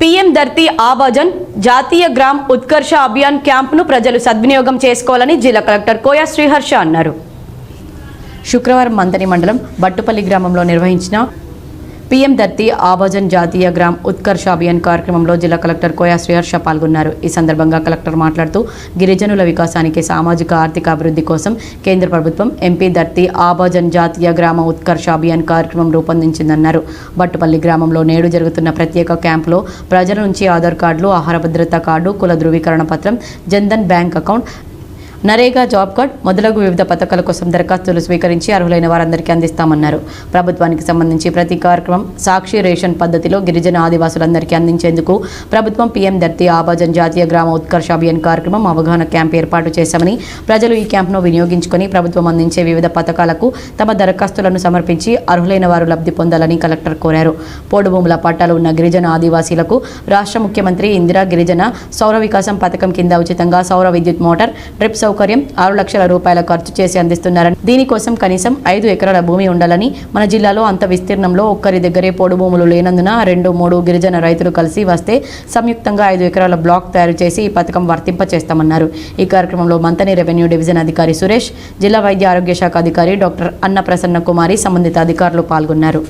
PM ధర్తీ ఆవాజన్ జాతీయ gram Utkarsha Abhiyan క్యాంపును ప్రజలు సద్వినియోగం చేసుకోవాలని జిల్లా కలెక్టర్ కోయా శ్రీహర్ష అన్నారు. శుక్రవారం మంతని మండలం బట్టుపల్లి గ్రామంలో నిర్వహించిన పీఎం ధర్తీ ఆభజన్ జాతీయ గ్రామ్ ఉత్కర్ష అభియాన్ కార్యక్రమంలో జిల్లా కలెక్టర్ కోయా శ్రీహర్ష పాల్గొన్నారు. ఈ సందర్భంగా కలెక్టర్ మాట్లాడుతూ గిరిజనుల వికాసానికి సామాజిక ఆర్థిక అభివృద్ధి కోసం కేంద్ర ప్రభుత్వం ఎంపీ ధర్తీ ఆభజన్ జాతీయ గ్రామ ఉత్కర్ష అభియాన్ కార్యక్రమం రూపొందించిందన్నారు. బట్టుపల్లి గ్రామంలో నేడు జరుగుతున్న ప్రత్యేక క్యాంపులో ప్రజల నుంచి ఆధార్ కార్డులు ఆహార భద్రతా కార్డు కుల ధృవీకరణ పత్రం Jan Dhan bank account NREGA job card మొదలగు వివిధ పథకాల కోసం దరఖాస్తులు స్వీకరించి అర్హులైన వారందరికీ అందిస్తామన్నారు. ప్రభుత్వానికి సంబంధించి ప్రతి కార్యక్రమం సాక్షి రేషన్ పద్ధతిలో గిరిజన ఆదివాసులందరికీ అందించేందుకు ప్రభుత్వం పీఎం దర్తి ఆభాజన్ జాతీయ గ్రామ ఉత్కర్ష అభియాన్ కార్యక్రమం అవగాహన క్యాంప్ ఏర్పాటు చేశామని ప్రజలు ఈ క్యాంప్ను వినియోగించుకొని ప్రభుత్వం అందించే వివిధ పథకాలకు తమ దరఖాస్తులను సమర్పించి అర్హులైన వారు లబ్ధి పొందాలని కలెక్టర్ కోరారు. పోడు భూముల పట్టాలు ఉన్న గిరిజన ఆదివాసీలకు రాష్ట్ర ముఖ్యమంత్రి ఇందిరా గిరిజన సౌర వికాసం పథకం కింద ఉచితంగా సౌర విద్యుత్ మోటార్ డ్రిప్ సౌకర్యం ఆరు లక్షల రూపాయల ఖర్చు చేసి అందిస్తున్నారని. దీనికోసం కనీసం ఐదు ఎకరాల భూమి ఉండాలని మన జిల్లాలో అంత విస్తీర్ణంలో ఒక్కరి దగ్గరే పోడు భూములు లేనందున రెండు మూడు గిరిజన రైతులు కలిసి వస్తే సంయుక్తంగా ఐదు ఎకరాల బ్లాక్ తయారు చేసి ఈ పథకం వర్తింపచేస్తామన్నారు. ఈ కార్యక్రమంలో మంతని రెవెన్యూ డివిజన్ అధికారి సురేష్ జిల్లా వైద్య ఆరోగ్య శాఖ అధికారి డాక్టర్ అన్న ప్రసన్న కుమారి సంబంధిత అధికారులు పాల్గొన్నారు.